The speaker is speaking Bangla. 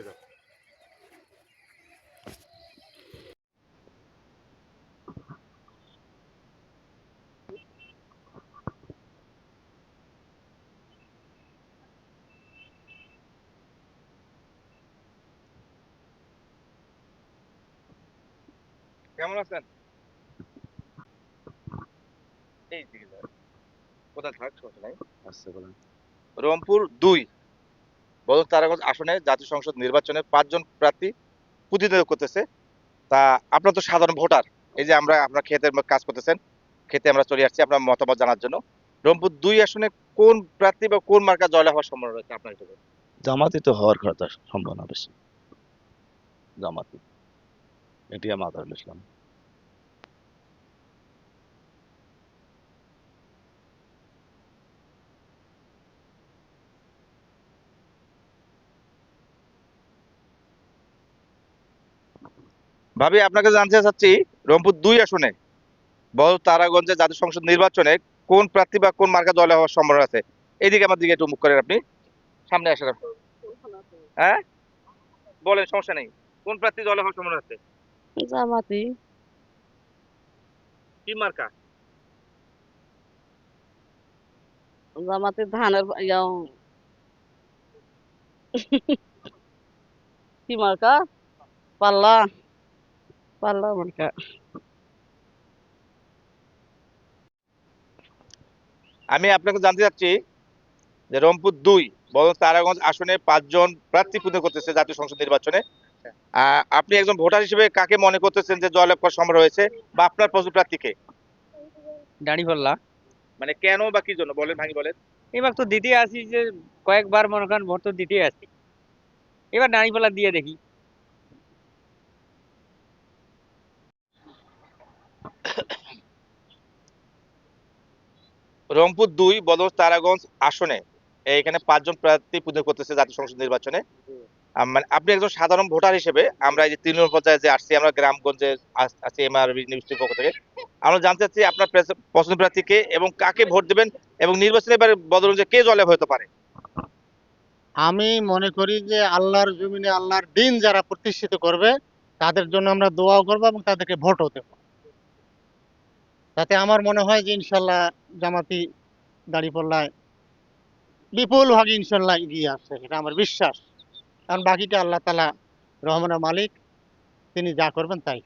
দাও। কেমন আছেন? এই দিকে কোথায় থাক সমস্যা নাই? আচ্ছা বলেন। রংপুর দুই। বদল তারাগঞ্জ আসনে জাতীয় সংসদ নির্বাচনে পাঁচজন প্রার্থী প্রতিনিধিত্ব করতেছে। তা আপনার তো সাধারণ ভোটার, এই যে আমরা, আপনার ক্ষেতের কাজ করতেছেন খেতে আমরা চলে আসছি আপনার মতামত জানার জন্য। রংপুর দুই আসনে কোন প্রার্থী বা কোন মার্কা জয় হওয়ার সম্ভাবনা রয়েছে আপনার হিসেবে জামাতি তো হওয়ার কথা সম্ভাবনা বেশি। জামাতি। এটি আমার আদারুল ইসলাম? ভাবি আপনাকে জানতে চাচ্ছি রংপুর দুই আসনে বদল তারাগঞ্জে জাতীয় সংসদ নির্বাচনে কোন প্রার্থী বা কোন মার্কা জয় হওয়ার সম্ভাবনা আছে? এইদিকে আমার দিকে একটু মুখ করেন আপনি। সামনে আসেন হ্যাঁ? বলেন সমস্যা নেই। কোন প্রার্থী জয় হওয়ার সম্ভাবনা আছে? জামাতি। কি মার্কা? জামাতি ধানের কি মার্কা? পাল্লা পাল্লা মার্কা। আমি আপনাকে জানতে চাচ্ছি যে রংপুর দুই বদল তারাগঞ্জ আসনে পাঁচজন প্রার্থী প্রতিদ্বন্দ্বিতা করতেছে জাতীয় সংসদ নির্বাচনে। আপনি একজন ভোটার হিসেবে কাকে মনে করতেছেন যে জয়লাভ করার সম্ভব হয়েছে বা আপনার পছন্দ প্রার্থীকে দাঁড়ি পাল্লা মানে কেন বা কি জন্য? বলেন ভাঙি বলেন। এবার তো দিতে আসি যে কয়েকবার মনে করেন ভোট তো দিতে আসি। এবার দাঁড়ি পাল্লা দিয়ে দেখি। রংপুর দুই বদল তারাগঞ্জ আসনে। এখানে পাঁচজন প্রার্থী প্রতিদ্বন্দ্বিতা করতেছে জাতীয় সংসদ নির্বাচনে। মানে আপনি একজন সাধারণ ভোটার হিসেবে আমরা এই যে তৃণমূল পর্যায়ে যে আসছি, আমরা গ্রামগঞ্জে আছি এমআর নিউজটির পক্ষ থেকে, আমরা জানতে চাচ্ছি আপনার পছন্দ প্রার্থীকে এবং কাকে ভোট দেবেন এবং নির্বাচনে এবার বদল যে কে জলে হতে পারে? আমি মনে করি যে আল্লাহর জমিনে, আল্লাহর দিন যারা প্রতিষ্ঠিত করবে, তাদের জন্য আমরা দোয়াও করব এবং তাদেরকে ভোটও দেব। তাতে আমার মনে হয় যে ইনশাল্লাহ জামাতি দাঁড়িপাল্লায় বিপুল ভাগ ইনশাল্লাহ এগিয়ে আসছে এটা আমার বিশ্বাস। কারণ বাকিটা আল্লাহ তালা রহমানের মালিক, তিনি যা করবেন তাই।